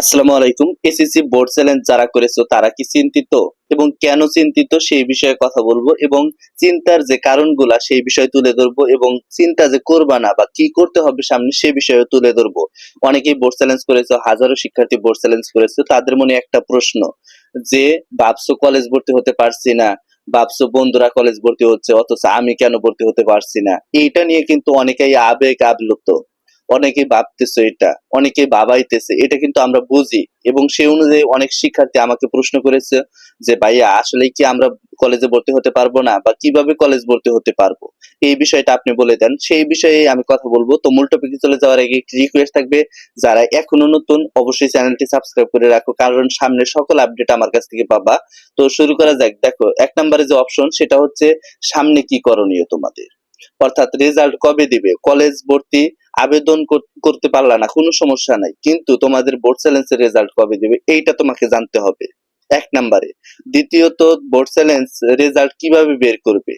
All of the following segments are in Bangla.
আসসালামু আলাইকুম। এসএসসি বোর্ড চ্যালেঞ্জ যারা করেছ, তারা কি চিন্তিত? এবং কেন চিন্তিত? সেই বিষয়ে কথা বলব এবং চিন্তার যে কারণগুলা, সেই বিষয়ে তুলে ধরবো এবং চিন্তা যে করবা না বা কি করতে হবে সামনে, সে বিষয়ে তুলে ধরবো। অনেকেই বোর্ড চ্যালেঞ্জ করেছ, হাজারো শিক্ষার্থী বোর্ড চ্যালেঞ্জ করেছে, তাদের মনে একটা প্রশ্ন যে, ভাবছ কলেজ ভর্তি হতে পারছি না? ভাবছ বন্ধুরা কলেজ ভর্তি হচ্ছে, অথচ আমি কেন ভর্তি হতে পারছি না? এইটা নিয়ে কিন্তু অনেকেই আবেগ আপ্লুত। অনেকেই ভাবতেছে এটা, অনেকে ভাবাইতেছে, এটা কিন্তু আমরা বুঝি। এবং সেই অনুযায়ী অনেক শিক্ষার্থী আমাকে প্রশ্ন করেছে যে, ভাইয়া, আসলে কি আমরা কলেজে ভর্তি হতে পারব না? বা কীভাবে কলেজ ভর্তি হতে পারব? এই বিষয়টা আপনি বলে দেন। সেই বিষয়ে আমি কথা বলব। তো মূল টপিকে চলে যাওয়ার আগে একটি রিকোয়েস্ট থাকবে। যারা এখনও নতুন, অবশ্যই চ্যানেলটি সাবস্ক্রাইব করে রাখো, কারণ সামনে সকল আপডেট আমার কাছ থেকে পাবা। তো শুরু করা যাক। দেখো, এক নম্বরে যে অপশন সেটা হচ্ছে সামনে কি করণীয় তোমাদের? অর্থাৎ রেজাল্ট কবে দিবে? কলেজ ভর্তি আবেদন করতে পারলা না, কোনো সমস্যা নাই। কিন্তু তোমাদের বোর্ড চ্যালেঞ্জের রেজাল্ট কবে দেবে, এইটা তোমাকে জানতে হবে, এক নম্বরে। দ্বিতীয়ত বোর্ড চ্যালেঞ্জ রেজাল্ট কীভাবে বের করবে?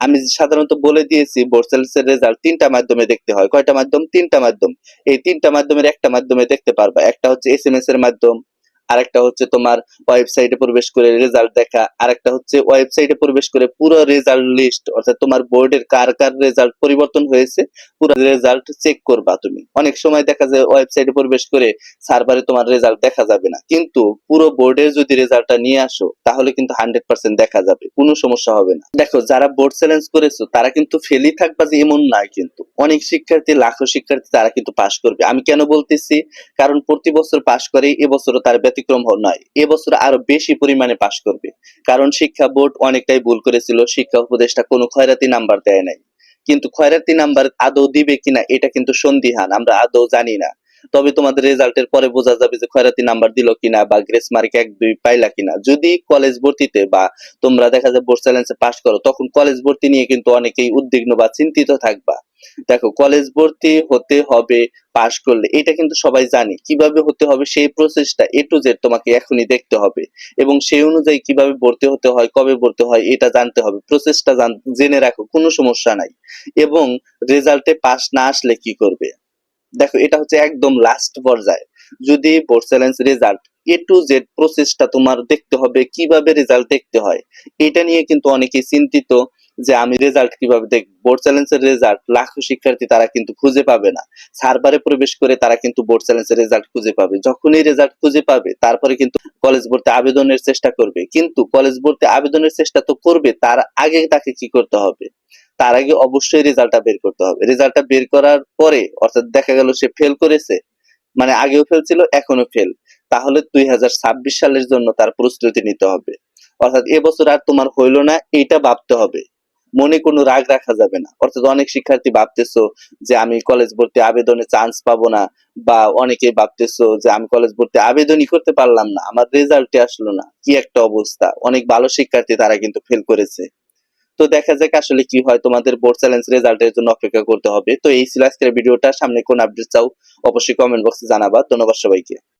আমি সাধারণত বলে দিয়েছি বোর্ড চ্যালেঞ্জের রেজাল্ট তিনটা মাধ্যমে দেখতে হয়। কয়টা মাধ্যম? তিনটা মাধ্যম। এই তিনটা মাধ্যমের একটা মাধ্যমে দেখতে পারবা। একটা হচ্ছে এস এম এস এর মাধ্যম আরেকটা হচ্ছে তোমার ওয়েবসাইটে প্রবেশ করে রেজাল্ট দেখা, আরেকটা হচ্ছে ওয়েবসাইটে প্রবেশ করে পুরো রেজাল্ট লিস্ট অর্থাৎ তোমার বোর্ডের কার কার রেজাল্ট পরিবর্তন হয়েছে, পুরো রেজাল্ট চেক করবা তুমি। অনেক সময় দেখা যায় ওয়েবসাইটে প্রবেশ করে সার্ভারে তোমার রেজাল্ট দেখা যাবে না। কিন্তু পুরো বোর্ডের যদি রেজাল্টটা নিয়ে আসো, তাহলে কিন্তু হান্ড্রেড পার্সেন্ট দেখা যাবে, কোনো সমস্যা হবে না। দেখো, যারা বোর্ড চ্যালেঞ্জ করেছ, তারা কিন্তু ফেলই থাকবা যে এমন নয় কিন্তু। অনেক শিক্ষার্থী, লাখো শিক্ষার্থী তারা কিন্তু পাশ করবে। আমি কেন বলতেছি? কারণ প্রতি বছর পাশ করে, এবছরও তার ব্যতিক্রম হ- নয়। এবছর আরও বেশি পরিমাণে পাশ করবে। কারণ শিক্ষা বোর্ড অনেকটাই ভুল করেছিল, শিক্ষা উপদেষ্টা কোনো খয়রাতি নাম্বার দেয় নাই। কিন্তু খয়রাতি নাম্বার আদৌ দিবে কিনা, এটা কিন্তু সন্দিহান, আমরা আদৌ জানি না। তবে তোমাদের রেজাল্টের পরে বোঝা যাবে যে খয়রাতি নাম্বার দিল কিনা বা গ্রেস মার্ক এক, দুই পাইলা কিনা। যদি কলেজ ভর্তিতে বা তোমরা দেখা যায় বোর্ড চ্যালেঞ্জে পাশ করো, তখন কলেজ ভর্তি নিয়ে কিন্তু অনেকেই উদ্বিগ্ন বা চিন্তিত থাকবা। দেখো কলেজ ভর্তি হতে হবে পাশ করলে, এটা কিন্তু সবাই জানি। কীভাবে হতে হবে, সেই প্রসেসটা এ টু জেড তোমাকে এখনই দেখতে হবে। এবং সেই অনুযায়ী কীভাবে ভর্তি হতে হয়, কবে ভর্তি হয়, এটা জানতে হবে। প্রসেসটা জেনে রাখো, কোনো সমস্যা নাই। এবং রেজাল্টে পাস না আসলে কি করবে? দেখো, এটা হচ্ছে একদম লাস্ট পর্যায়ে। যদি board challenge result A to Z প্রসেসটা তোমার দেখতে হবে, কীভাবে রেজাল্ট দেখতে হয়, এটা নিয়ে কিন্তু অনেকে চিন্তিত যে আমি রেজাল্ট কীভাবে দেখ বোর্ড চ্যালেঞ্জের রেজাল্ট লাখো শিক্ষার্থী তারা কিন্তু খুঁজে পাবে না। সার্ভারে প্রবেশ করে তারা কিন্তু বোর্ড চ্যালেঞ্জের রেজাল্ট খুঁজে পাবে। যখনই রেজাল্ট খুঁজে পাবে, তারপরে কিন্তু কলেজ ভর্তি আবেদনের চেষ্টা করবে। কিন্তু কলেজ ভর্তি আবেদনের চেষ্টা তো করবে, তার আগে তাকে কি করতে হবে? তার আগে অবশ্যই রেজাল্টটা বের করতে হবে। রেজাল্টটা বের করার পরে, অর্থাৎ দেখা গেল সে ফেল করেছে মানে আগেও ফেল ছিল এখনও ফেল তাহলে দুই হাজার ছাব্বিশ সালের জন্য তার প্রস্তুতি নিতে হবে। অর্থাৎ এবছর আর তোমার হইল না এটা ভাবতে হবে। মনে কোনো রাগ রাখা যাবে না। অর্থাৎ অনেক শিক্ষার্থী ভাবতেছো যে আমি কলেজ ভর্তি আবেদনে চান্স পাবো না, বা অনেকে ভাবতেছো যে আমি কলেজ ভর্তি আবেদনই করতে পারলাম না। আমার রেজাল্টে আসলো না। কি একটা অবস্থা। অনেক ভালো শিক্ষার্থী তারা কিন্তু ফেল করেছে। তো দেখা যাক আসলে কি হয়। তোমাদের বোর্ড চ্যালেঞ্জ রেজাল্টের জন্য অপেক্ষা করতে হবে। তো এই ছিল আজকের ভিডিওটা। সামনে কোন আপডেট চাও অবশ্যই কমেন্ট বক্সে জানাবা। ধন্যবাদ সবাইকে।